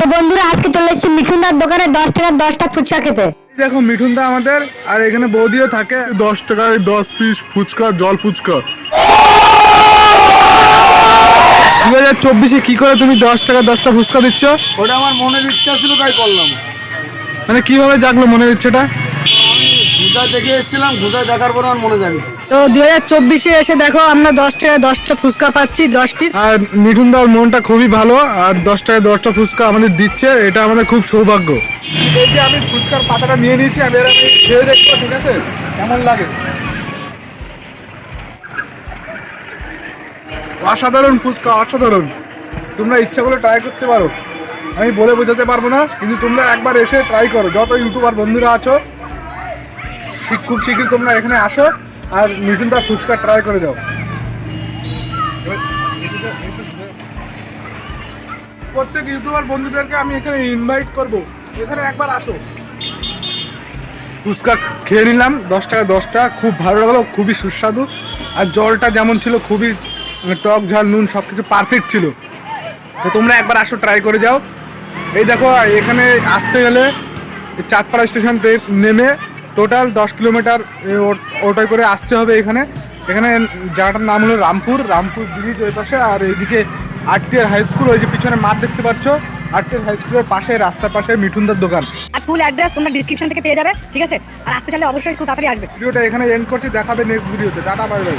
তো বন্ধুরা আজকে চলে এসেছি মিঠুনদার দোকানে দশ টাকার দশটা ফুচকা খেতে। দেখো মিঠুনদা আমাদের আর এখানে বৌদিও থাকে। দশ টাকায় দশ পিস ফুচকা জল ফুচকা। দু হাজার চব্বিশে কি করে তুমি দশ টাকা দশটা ফুচকা দিচ্ছ? ওটা আমার মনের ইচ্ছা ছিল তাই করলাম। মানে কীভাবে জাগলো মনের ইচ্ছেটা? দেখে এসেছিলাম দেখার পরে আমার মনে তো দুই হাজার চব্বিশে এসে দেখো আমরা দশ টাকায় দশটা ফুচকা পাচ্ছি দশ পিস আর মিঠুন দার মনটা খুবই ভালো আর দশ টাকায় দশটা ফুচকা আমাদের দিচ্ছে এটা আমাদের খুব সৌভাগ্য। এই যে আমি ফুচকার পাতাটা নিয়ে নিয়েছি আমি এর আমি খেয়ে দেখব ঠিক আছে? কেমন লাগে? অসাধারণ ফুচকা অসাধারণ। তোমরা ইচ্ছা করলে ট্রাই করতে পারো। আমি বলে বোঝাতে পারব না কিন্তু তোমরা একবার এসে ট্রাই করো। যত ইউটিউবার বন্ধুরা আছো খুব শীঘ্রই তোমরা এখানে আসো আর মিঠুন দা ফুচকা ট্রাই করে যাও প্রত্যেক ইউটিউবার বন্ধুদেরকে আমি এখানে ইনভাইট করব। এখানে একবার আসো। ফুচকা খেয়ে নিলাম, দশ টাকা দশটা, খুব ভালো লাগল, খুবই সুস্বাদু। আর জলটা যেমন ছিল, খুবই মানে টক, ঝাল, নুন সব কিছু পারফেক্ট ছিল। তো তোমরা একবার আসো ট্রাই করে যাও। এই দেখো, এখানে আসতে গেলে চাঁদপাড়া স্টেশন থেকে নেমে টোটাল দশ কিলোমিটার ওটাই করে আসতে হবে এখানে। এখানে জায়গাটার নাম হলো রামপুর রামপুর ব্রিজ ওই পাশে আর এইদিকে আটটিয়ার হাই স্কুল ওই যে পিছনে মাঠ দেখতে পাচ্ছ আরটিআর হাই স্কুলের পাশে রাস্তার পাশে মিঠুনদার দোকান। আর ফুল অ্যাড্রেস তোমরা ডিসক্রিপশন থেকে পেয়ে যাবে ঠিক আছে? আর আসতে চাইলে অবশ্যই খুব তাড়াতাড়ি আসবে। ভিডিওটা এখানে এন্ড করছি দেখাবে নেক্সট ভিডিওতে টাটা বাই বাই